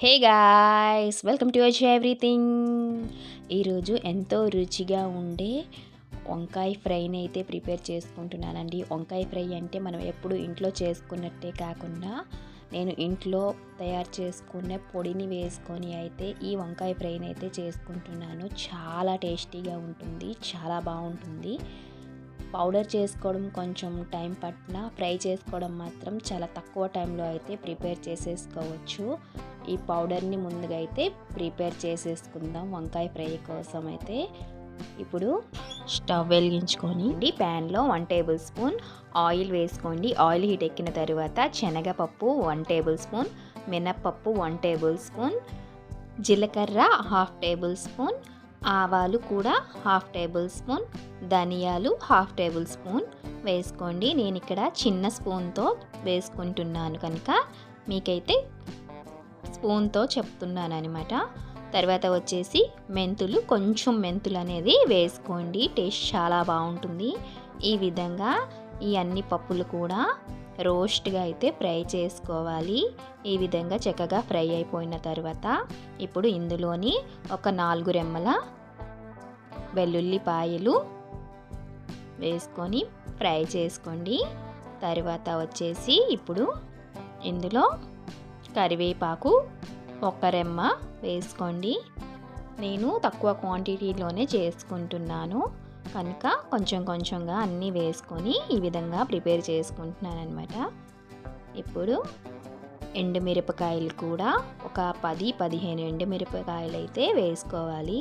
Hey guys welcome to వచ్చి everything ఈరోజు ఎంతో రుచిగా ఉండే వంకాయ ఫ్రైని అయితే ప్రిపేర్ చేసుకుంటున్నానండి. వంకాయ ఫ్రై అంటే మనం ఎప్పుడు ఇంట్లో చేసుకున్నట్టే కాకుండా నేను ఇంట్లో తయారు చేసుకునే పొడిని వేసుకొని అయితే ఈ వంకాయ ఫ్రైని అయితే చేసుకుంటున్నాను. చాలా టేస్టీగా ఉంటుంది చాలా బాగుంటుంది. పౌడర్ చేసుకోవడం కొంచెం టైం పట్టిన ఫ్రై చేసుకోవడం మాత్రం చాలా తక్కువ టైంలో అయితే ప్రిపేర్ చేసేసుకోవచ్చు. ఈ పౌడర్ని ముందుగా అయితే ప్రిపేర్ చేసేసుకుందాం వంకాయ ఫ్రై కోసం అయితే. ఇప్పుడు స్టవ్ వెలిగించుకొని ప్యాన్లో వన్ టేబుల్ స్పూన్ ఆయిల్ వేసుకోండి. ఆయిల్ హీట్ ఎక్కిన తర్వాత శనగపప్పు వన్ టేబుల్ స్పూన్ మినప్పప్పు వన్ టేబుల్ స్పూన్ జీలకర్ర హాఫ్ టేబుల్ స్పూన్ ఆవాలు కూడా హాఫ్ టేబుల్ స్పూన్ ధనియాలు హాఫ్ టేబుల్ స్పూన్ వేసుకోండి. నేను ఇక్కడ చిన్న స్పూన్తో వేసుకుంటున్నాను కనుక మీకైతే స్పూన్తో చెప్తున్నాను అనమాట తర్వాత వచ్చేసి మెంతులు కొంచెం మెంతులు అనేది వేసుకోండి టేస్ట్ చాలా బాగుంటుంది. ఈ విధంగా ఈ అన్ని పప్పులు కూడా రోస్ట్గా అయితే ఫ్రై చేసుకోవాలి. ఈ విధంగా చక్కగా ఫ్రై అయిపోయిన తర్వాత ఇప్పుడు ఇందులోని ఒక నాలుగు రెమ్మల వెల్లుల్లిపాయలు వేసుకొని ఫ్రై చేసుకోండి. తర్వాత వచ్చేసి ఇప్పుడు ఇందులో కరివేపాకు ఒక రెమ్మ వేసుకోండి. నేను తక్కువ క్వాంటిటీలోనే చేసుకుంటున్నాను. కనుక కొంచెం కొంచెంగా అన్నీ వేసుకొని ఈ విధంగా ప్రిపేర్ చేసుకుంటున్నాను అనమాట ఇప్పుడు ఎండుమిరపకాయలు కూడా ఒక పది పదిహేను ఎండుమిరపకాయలు అయితే వేసుకోవాలి.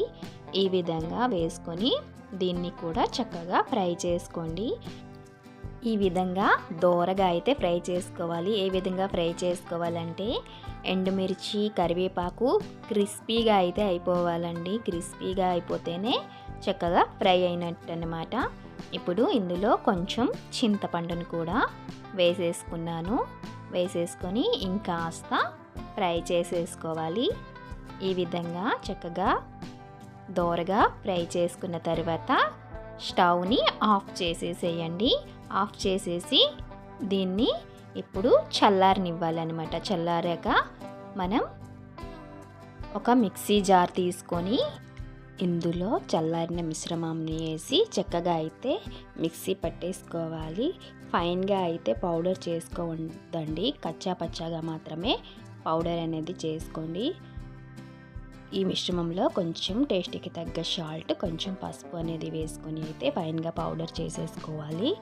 ఈ విధంగా వేసుకొని దీన్ని కూడా చక్కగా ఫ్రై చేసుకోండి. ఈ విధంగా దోరగా అయితే ఫ్రై చేసుకోవాలి. ఏ విధంగా ఫ్రై చేసుకోవాలంటే ఎండుమిర్చి కరివేపాకు క్రిస్పీగా అయితే అయిపోవాలండి. క్రిస్పీగా అయిపోతేనే చక్కగా ఫ్రై అయినట్టు అనమాట ఇప్పుడు ఇందులో కొంచెం చింతపండును కూడా వేసేసుకున్నాను. వేసేసుకొని ఇంకాస్త ఫ్రై చేసేసుకోవాలి. ఈ విధంగా చక్కగా దోరగా ఫ్రై చేసుకున్న తర్వాత స్టవ్ని ఆఫ్ చేసేసేయండి. ఆఫ్ చేసేసి దీన్ని ఇప్పుడు చల్లారనివ్వాలన్నమాట. చల్లారాక మనం ఒక మిక్సీ జార్ తీసుకొని ఇందులో చల్లారిన మిశ్రమాన్ని వేసి చక్కగా అయితే మిక్సీ పట్టేసుకోవాలి. ఫైన్గా అయితే పౌడర్ చేసుకోవద్దండి. కచ్చా పచ్చాగా మాత్రమే పౌడర్ అనేది చేసుకోండి. ఈ మిశ్రమంలో కొంచెం టేస్ట్కి తగ్గ సాల్ట్ కొంచెం పసుపు అనేది వేసుకొని అయితే ఫైన్గా పౌడర్ చేసేసుకోవాలి.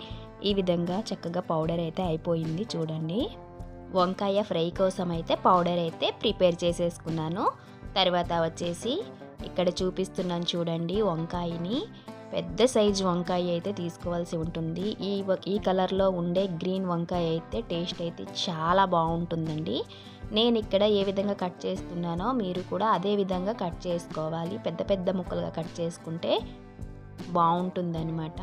ఈ విధంగా చక్కగా పౌడర్ అయితే అయిపోయింది చూడండి. వంకాయ ఫ్రై కోసం అయితే పౌడర్ అయితే ప్రిపేర్ చేసేసుకున్నాను. తర్వాత వచ్చేసి ఇక్కడ చూపిస్తున్నాను చూడండి వంకాయని. పెద్ద సైజు వంకాయ అయితే తీసుకోవాల్సి ఉంటుంది. ఈ ఈ కలర్లో ఉండే గ్రీన్ వంకాయ అయితే టేస్ట్ అయితే చాలా బాగుంటుందండి. నేను ఇక్కడ ఏ విధంగా కట్ చేస్తున్నానో మీరు కూడా అదే విధంగా కట్ చేసుకోవాలి. పెద్ద పెద్ద ముక్కలుగా కట్ చేసుకుంటే బాగుంటుందన్నమాట.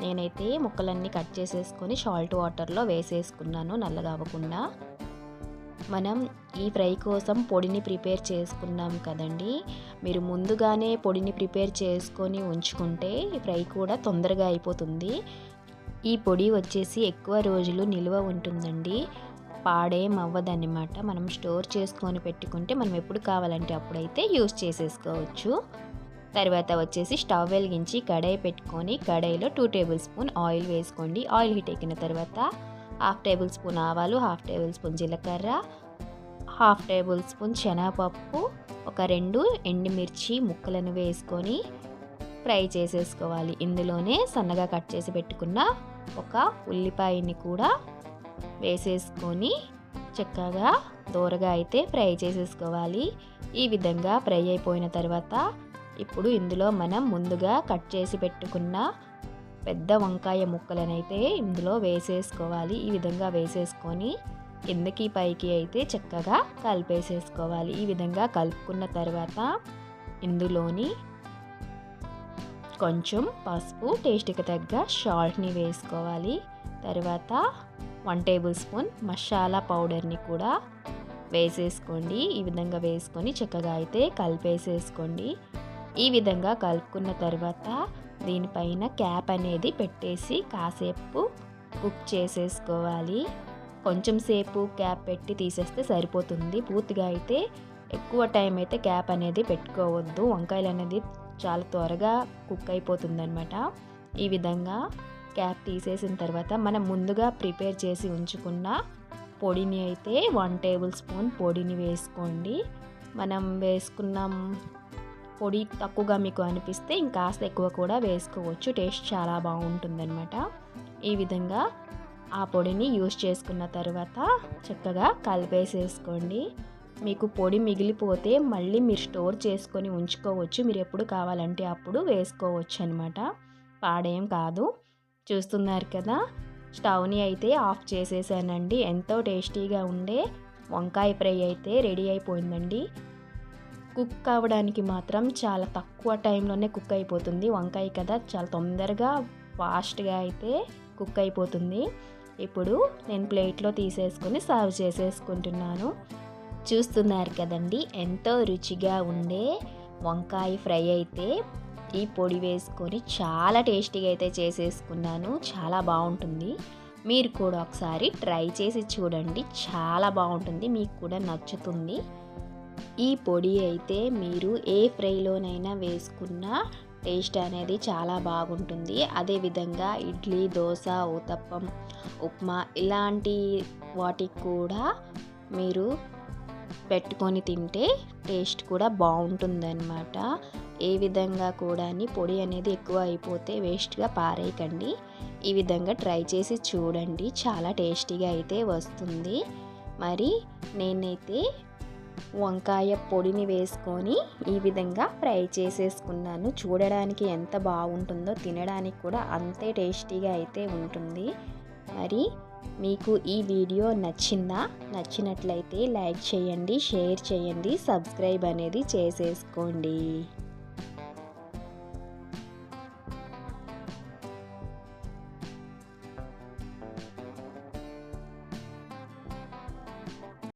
నేనైతే ముక్కలన్నీ కట్ చేసేసుకొని సాల్ట్ వాటర్లో వేసేసుకున్నాను నల్లగా అవ్వకుండా మనం ఈ ఫ్రై కోసం పొడిని ప్రిపేర్ చేసుకున్నాం కదండి. మీరు ముందుగానే పొడిని ప్రిపేర్ చేసుకొని ఉంచుకుంటే ఈ ఫ్రై కూడా తొందరగా అయిపోతుంది. ఈ పొడి వచ్చేసి ఎక్కువ రోజులు నిల్వ ఉంటుందండి. పాడేం అవ్వదన్నమాట మనం స్టోర్ చేసుకొని పెట్టుకుంటే మనం ఎప్పుడు కావాలంటే అప్పుడైతే యూస్ చేసేసుకోవచ్చు. తర్వాత వచ్చేసి స్టవ్ వెలిగించి కడాయి పెట్టుకొని కడాయిలో టూ టేబుల్ స్పూన్ ఆయిల్ వేసుకోండి. ఆయిల్ హీట్ ఎక్కిన తర్వాత హాఫ్ టేబుల్ స్పూన్ ఆవాలు హాఫ్ టేబుల్ స్పూన్ జీలకర్ర హాఫ్ టేబుల్ స్పూన్ శనగపప్పు ఒక రెండు ఎండుమిర్చి ముక్కలను వేసుకొని ఫ్రై చేసేసుకోవాలి. ఇందులోనే సన్నగా కట్ చేసి పెట్టుకున్న ఒక ఉల్లిపాయని కూడా వేసేసుకొని చక్కగా దూరగా అయితే ఫ్రై చేసేసుకోవాలి. ఈ విధంగా ఫ్రై అయిపోయిన తర్వాత ఇప్పుడు ఇందులో మనం ముందుగా కట్ చేసి పెట్టుకున్న పెద్ద వంకాయ ముక్కలనైతే ఇందులో వేసేసుకోవాలి. ఈ విధంగా వేసేసుకొని కిందకి పైకి అయితే చక్కగా కలిపేసేసుకోవాలి. ఈ విధంగా కలుపుకున్న తర్వాత ఇందులోని కొంచెం పసుపు టేస్ట్కి తగ్గ సాల్ట్ని వేసుకోవాలి. తర్వాత వన్ టేబుల్ స్పూన్ మసాలా పౌడర్ని కూడా వేసేసుకోండి. ఈ విధంగా వేసుకొని చక్కగా అయితే కలిపేసేసుకోండి. ఈ విధంగా కలుపుకున్న తర్వాత దీనిపైన క్యాప్ అనేది పెట్టేసి కాసేపు కుక్ చేసేసుకోవాలి. కొంచెం సేపు క్యాప్ పెట్టి తీసేస్తే సరిపోతుంది. పూర్తిగా అయితే ఎక్కువ టైం అయితే క్యాప్ అనేది పెట్టుకోవద్దు. వంకాయలు అనేది చాలా త్వరగా కుక్ అయిపోతుందనమాట ఈ విధంగా క్యాప్ తీసేసిన తర్వాత మనం ముందుగా ప్రిపేర్ చేసి ఉంచుకున్న పొడిని అయితే వన్ టేబుల్ స్పూన్ పొడిని వేసుకోండి. మనం వేసుకున్నాం పొడి తక్కువగా మీకు అనిపిస్తే ఇంకాస్త ఎక్కువ కూడా వేసుకోవచ్చు. టేస్ట్ చాలా బాగుంటుందన్నమాట. ఈ విధంగా ఆ పొడిని యూస్ చేసుకున్న తర్వాత చక్కగా కలిపేసేసుకోండి. మీకు పొడి మిగిలిపోతే మళ్ళీ మీరు స్టోర్ చేసుకొని ఉంచుకోవచ్చు. మీరు ఎప్పుడు కావాలంటే అప్పుడు వేసుకోవచ్చు అనమాట పాడేం కాదు. చూస్తున్నారు కదా? స్టవ్ని అయితే ఆఫ్ చేసేసానండి. ఎంతో టేస్టీగా ఉండే వంకాయ ఫ్రై అయితే రెడీ అయిపోయిందండి. కుక్ అవ్వడానికి మాత్రం చాలా తక్కువ టైంలోనే కుక్ అయిపోతుంది. వంకాయ కదా చాలా తొందరగా ఫాస్ట్గా అయితే కుక్ అయిపోతుంది. ఇప్పుడు నేను ప్లేట్లో తీసేసుకొని సర్వ్ చేసేసుకుంటున్నాను. చూస్తున్నారు కదండి ఎంతో రుచిగా ఉండే వంకాయ ఫ్రై అయితే ఈ పొడి వేసుకొని చాలా టేస్టీగా అయితే చేసేసుకున్నాను. చాలా బాగుంటుంది. మీరు కూడా ఒకసారి ట్రై చేసి చూడండి చాలా బాగుంటుంది. మీకు కూడా నచ్చుతుంది. ఈ పొడి అయితే మీరు ఏ ఫ్రైలోనైనా వేసుకున్న టేస్ట్ అనేది చాలా బాగుంటుంది. అదేవిధంగా ఇడ్లీ దోశ ఊతప్పం ఉప్మా ఇలాంటి వాటికి కూడా మీరు పెట్టుకొని తింటే టేస్ట్ కూడా బాగుంటుందన్నమాట. ఏ విధంగా కూడా పొడి అనేది ఎక్కువ అయిపోతే వేస్ట్గా పారేయకండి. ఈ విధంగా ట్రై చేసి చూడండి. చాలా టేస్టీగా అయితే వస్తుంది. మరి నేనైతే వంకాయ పొడిని వేసుకొని ఈ విధంగా ఫ్రై చేసేసుకున్నాను. చూడడానికి ఎంత బాగుంటుందో తినడానికి కూడా అంతే టేస్టీగా అయితే ఉంటుంది. మరి మీకు ఈ వీడియో నచ్చిందా? నచ్చినట్లయితే లైక్ చేయండి షేర్ చేయండి సబ్స్క్రైబ్ అనేది చేసేసుకోండి.